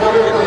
রাজ্যের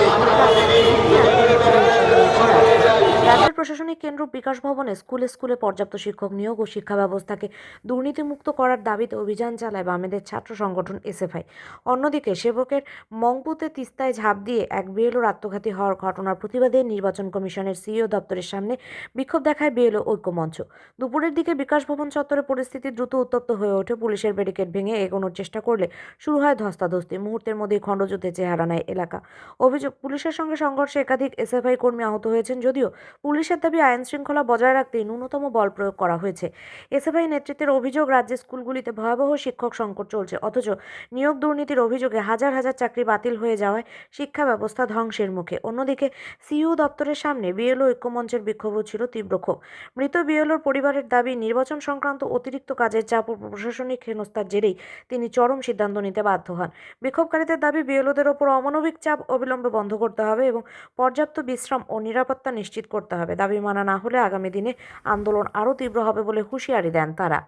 প্রশাসনিক কেন্দ্র বিকাশ ভবনে স্কুলে স্কুলে পর্যাপ্ত শিক্ষক নিয়োগ ও শিক্ষা ব্যবস্থাকে দুর্নীতিমুক্ত করার দাবিতে অভিযান চালায় বামেদের ছাত্র সংগঠন এসএফআই। অন্যদিকে সেবকের মংপুতে তিস্তায় ঝাঁপ দিয়ে এক বিএলওর আত্মঘাতী হওয়ার ঘটনার প্রতিবাদে নির্বাচন কমিশনের সিইও দপ্তরের সামনে বিক্ষোভ দেখায় বিএলও ঐক্যমঞ্চ। দুপুরের দিকে বিকাশ ভবন চত্বরে পরিস্থিতি দ্রুত উত্তপ্ত হয়ে ওঠে। পুলিশের ব্যারিকেড ভেঙে এগোনোর চেষ্টা করলে শুরু হয় ধস্তাধস্তি। মুহূর্তের মধ্যেই খণ্ডযুদ্ধে চেহারা নেয় এলাকা। অভিযোগ, পুলিশের সঙ্গে সংঘর্ষে একাধিক এসএফআই কর্মী আহত হয়েছেন যদিও পুলিশের দাবি আইন শৃঙ্খলা বজায় রাখতে ন্যূনতম বল প্রয়োগ করা হয়েছে। এসএফআই নেতৃত্বের অভিযোগ, রাজ্যের স্কুলগুলিতে ভয়াবহ শিক্ষক সংকট চলছে। অথচ নিয়োগ দুর্নীতির অভিযোগে হাজার হাজার চাকরি বাতিল হয়ে যাওয়ায় শিক্ষা ব্যবস্থা ধ্বংসের মুখে। অন্যদিকে সিইও দপ্তরের সামনে বিএলও ঐক্যমঞ্চের বিক্ষোভও ছিল তীব্র ক্ষোভ। মৃত বিএলওর পরিবারের দাবি, নির্বাচন সংক্রান্ত অতিরিক্ত কাজের চাপ ও প্রশাসনিক হেনস্থার জেরেই তিনি চরম সিদ্ধান্ত নিতে বাধ্য হন। বিক্ষোভকারীদের দাবি, বিএলওদের ওপর অমানবিক চাপ অবিলম্বে বন্ধ করতে হবে এবং পর্যাপ্ত বিশ্রাম ও নিরাপত্তা নিশ্চিত করতে হবে। দাবি মানা না হলে আগামী দিনে আন্দোলন আরও তীব্র হবে বলে হুঁশিয়ারি দেন তারা।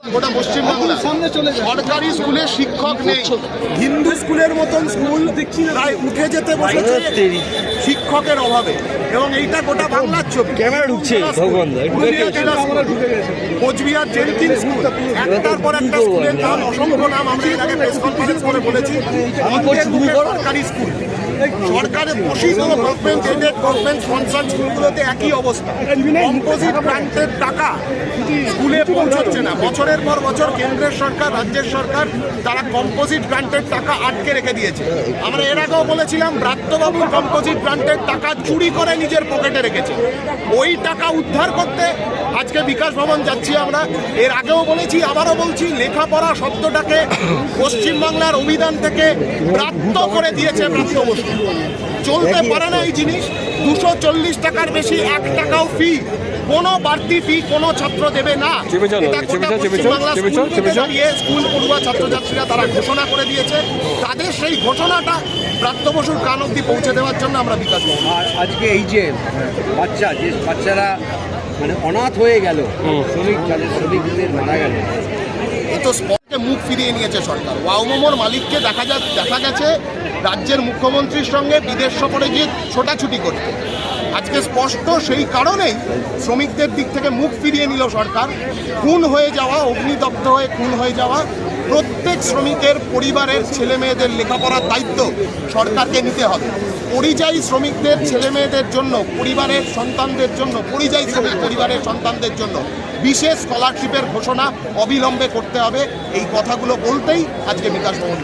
গোটা পশ্চিমবাংলা। সরকারি স্কুলে শিক্ষক নেই। হিন্দু স্কুলের মতন স্কুল প্রায় উঠে যেতে বসেছে। শিক্ষকের অভাবে। এবং এইটা গোটা বাংলার ছবি। ক্যামেরা ঢুকছে, কোচবিহার জেনকিন স্কুল। একটার পর একটা স্কুলের নাম অসংখ্য নাম আমরা এর আগে প্রেস কনফারেন্স করে বলেছি। আমাদের বুকে সরকারি স্কুল। সরকারের গভর্নমেন্ট এডেড গভর্নমেন্ট স্পন্সার্ড স্কুলগুলোতে একই অবস্থা। কম্পোজিট টাকা স্কুলে পৌঁছচ্ছে না। বছরের পর বছর কেন্দ্রের সরকার রাজ্যের সরকার তারা কম্পোজিট গ্রান্টের টাকা আটকে রেখে দিয়েছে। আমরা এর আগেও বলেছিলাম ব্রাত্যবাবু কম্পোজিট গ্রান্টের টাকা চুরি করে নিজের পকেটে রেখেছে। ওই টাকা উদ্ধার করতে আজকে বিকাশ ভবন যাচ্ছি আমরা। এর আগেও বলেছি আবারও বলছি লেখাপড়া শব্দটাকে পশ্চিমবাংলার অভিধান থেকে ব্রাত্য করে দিয়েছে ব্রাত্য বসু চলতে পারে না এই জিনিস। দুশো চল্লিশ টাকার বেশি এক টাকাও ফি কোনো বাড়তি ফি কোনো ছাত্র দেবে না। স্কুল পড়ুয়া ছাত্রছাত্রীরা তারা ঘোষণা করে দিয়েছে। তাদের সেই ঘোষণাটা প্রাপ্ত বসুর কান অব্দি পৌঁছে দেওয়ার জন্য আমরা বিকাশ আজকে এই যে বাচ্চা যে বাচ্চারা মানে অনাথ হয়ে গেল। শ্রমিক যাদের শ্রমিকদের মারা গেল। তো স্পটে মুখ ফিরিয়ে নিয়েছে সরকার। ওয়াউমোমোর মালিককে দেখা যা দেখা গেছে রাজ্যের মুখ্যমন্ত্রীর সঙ্গে বিদেশ সফরে গিয়ে ছোটাছুটি করতে আজকে স্পষ্ট সেই কারণেই শ্রমিকদের দিক থেকে মুখ ফিরিয়ে নিল সরকার। খুন হয়ে যাওয়া অগ্নিদগ্ধ হয়ে খুন হয়ে যাওয়া প্রত্যেক শ্রমিকের পরিবারের ছেলে মেয়েদের লেখাপড়ার দায়িত্ব সরকারকে নিতে হবে। পরিযায়ী শ্রমিকদের ছেলে মেয়েদের জন্য, পরিবারের সন্তানদের জন্য, পরিযায়ী শ্রমিক পরিবারের সন্তানদের জন্য বিশেষ স্কলারশিপের ঘোষণা অবিলম্বে করতে হবে। এই কথাগুলো বলতেই আজকে বিকাশ ভবন।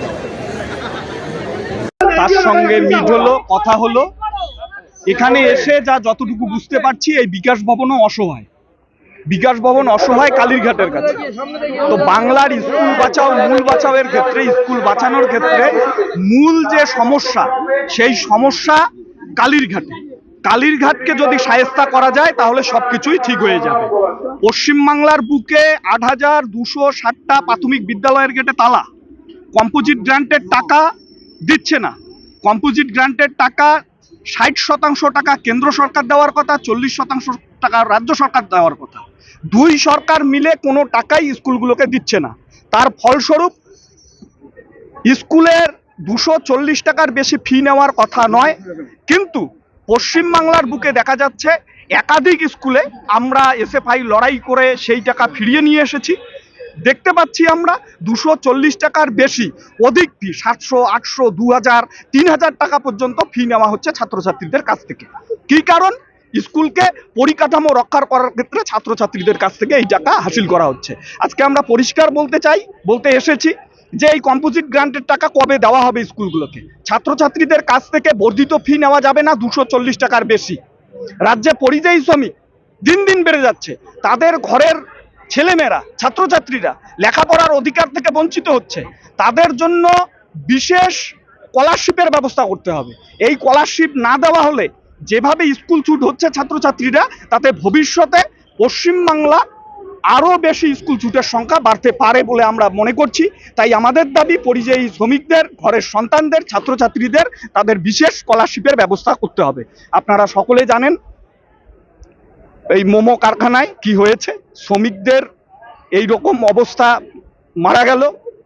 তার সঙ্গে মিট হলো, কথা হলো। এখানে এসে যা যতটুকু বুঝতে পারছি, এই বিকাশ ভবনও অসহায়। বিকাশ ভবন অসহায় কালীরঘাটের কাছে। তো বাংলার স্কুল বাঁচাও, মূল বাঁচাওয়ের ক্ষেত্রে, স্কুল বাঁচানোর ক্ষেত্রে মূল যে সমস্যা, সেই সমস্যা কালীরঘাটে। কালীরঘাটকে যদি সায়স্তা করা যায়, তাহলে সবকিছুই ঠিক হয়ে যাবে। পশ্চিমবাংলার বুকে আট হাজার দুশো ষাটটা প্রাথমিক বিদ্যালয়ের গেটে তালা। কম্পোজিট গ্রান্টের টাকা দিচ্ছে না। কম্পোজিট গ্রান্টের টাকা ষাট শতাংশ টাকা কেন্দ্র সরকার দেওয়ার কথা, চল্লিশ শতাংশ টাকা রাজ্য সরকার দেওয়ার কথা। দুই সরকার মিলে কোনো টাকাই স্কুলগুলোকে দিচ্ছে না। তার ফলস্বরূপ স্কুলের দুশো চল্লিশ টাকার বেশি ফি নেওয়ার কথা নয়, কিন্তু পশ্চিমবাংলার বুকে দেখা যাচ্ছে একাধিক স্কুলে আমরা এসএফআই লড়াই করে সেই টাকা ফিরিয়ে নিয়ে এসেছি। দেখতে পাচ্ছি আমরা দুশো চল্লিশ টাকার বেশি, অধিক ফি, সাতশো, আটশো দু হাজার টাকা পর্যন্ত ফি নেওয়া হচ্ছে ছাত্রছাত্রীদের কাছ থেকে। কি কারণ? স্কুলকে পরিকাঠামো রক্ষা করার ক্ষেত্রে ছাত্রছাত্রীদের কাছ থেকে এই টাকা হাসিল করা হচ্ছে। আজকে আমরা পরিষ্কার বলতে চাই, বলতে এসেছি যে এই কম্পোজিট গ্রান্টের টাকা কবে দেওয়া হবে স্কুলগুলোকে? ছাত্রছাত্রীদের কাছ থেকে বর্ধিত ফি নেওয়া যাবে না, দুশো টাকার বেশি। রাজ্যে পরিযায়ী শ্রমিক দিন দিন বেড়ে যাচ্ছে। তাদের ঘরের ছেলেমেয়েরা, ছাত্রছাত্রীরা লেখাপড়ার অধিকার থেকে বঞ্চিত হচ্ছে। তাদের জন্য বিশেষ স্কলারশিপের ব্যবস্থা করতে হবে। এই স্কলারশিপ না দেওয়া হলে যেভাবে স্কুল ছুট হচ্ছে ছাত্রছাত্রীরা, তাতে ভবিষ্যতে পশ্চিমবাংলা আরও বেশি স্কুল ছুটের সংখ্যা বাড়তে পারে বলে আমরা মনে করছি। তাই আমাদের দাবি, পরিযায়ী শ্রমিকদের, ঘরের সন্তানদের, ছাত্রছাত্রীদের, তাদের বিশেষ স্কলারশিপের ব্যবস্থা করতে হবে। আপনারা সকলে জানেন এই মোমো কারখানায় কি হয়েছে? শ্রমিকদের এই রকম অবস্থা মারা গেল।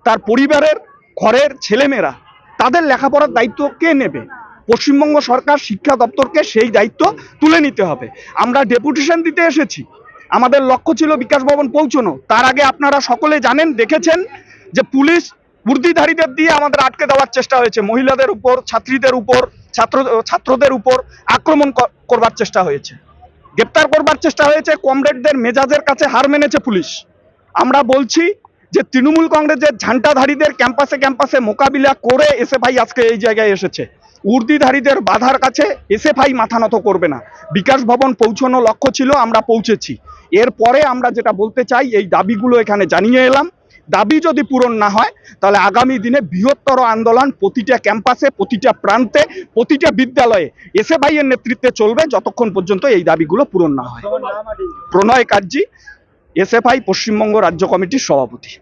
তার পরিবারের ঘরের ছেলেমেয়েরা, তাদের লেখাপড়ার দায়িত্ব কে নেবে? পশ্চিমবঙ্গ সরকার শিক্ষা দপ্তরকে সেই দায়িত্ব তুলে নিতে হবে। আমরা ডেপুটেশন দিতে এসেছি। আমাদের লক্ষ্য ছিল বিকাশ ভবন পৌঁছানো। তার আগে আপনারা সকলে জানেন, দেখেছেন যে পুলিশ বুর্দিধারীদের দিয়ে আমাদের আটকে দেওয়ার চেষ্টা হয়েছে। মহিলাদের উপর, ছাত্রীদের উপর, ছাত্র, ছাত্রদের উপর আক্রমণ করবার চেষ্টা হয়েছে। গ্রেপ্তার করবার চেষ্টা হয়েছে। কমরেডদের মেজাজের কাছে হার মেনেছে পুলিশ। আমরা বলছি যে তৃণমূল কংগ্রেসের ঝান্টাধারীদের ক্যাম্পাসে ক্যাম্পাসে মোকাবিলা করে এসএফআই আজকে এই জায়গায় এসেছে। উর্দিধারীদের বাধার কাছে এসএফআই মাথা নত করবে না। বিকাশ ভবন পৌঁছানো লক্ষ্য ছিল, আমরা পৌঁছেছি। এরপরে আমরা যেটা বলতে চাই, এই দাবিগুলো এখানে জানিয়ে এলাম। দাবি যদি পূরণ না হয়, তাহলে আগামী দিনে বৃহত্তর আন্দোলন প্রতিটা ক্যাম্পাসে, প্রতিটা প্রান্তে, প্রতিটা বিদ্যালয়ে এসএফআই এর নেতৃত্বে চলবে যতক্ষণ পর্যন্ত এই দাবিগুলো পূরণ না হয়। প্রণয় কার্জি এসএফআই, পশ্চিমবঙ্গ রাজ্য কমিটির সভাপতি।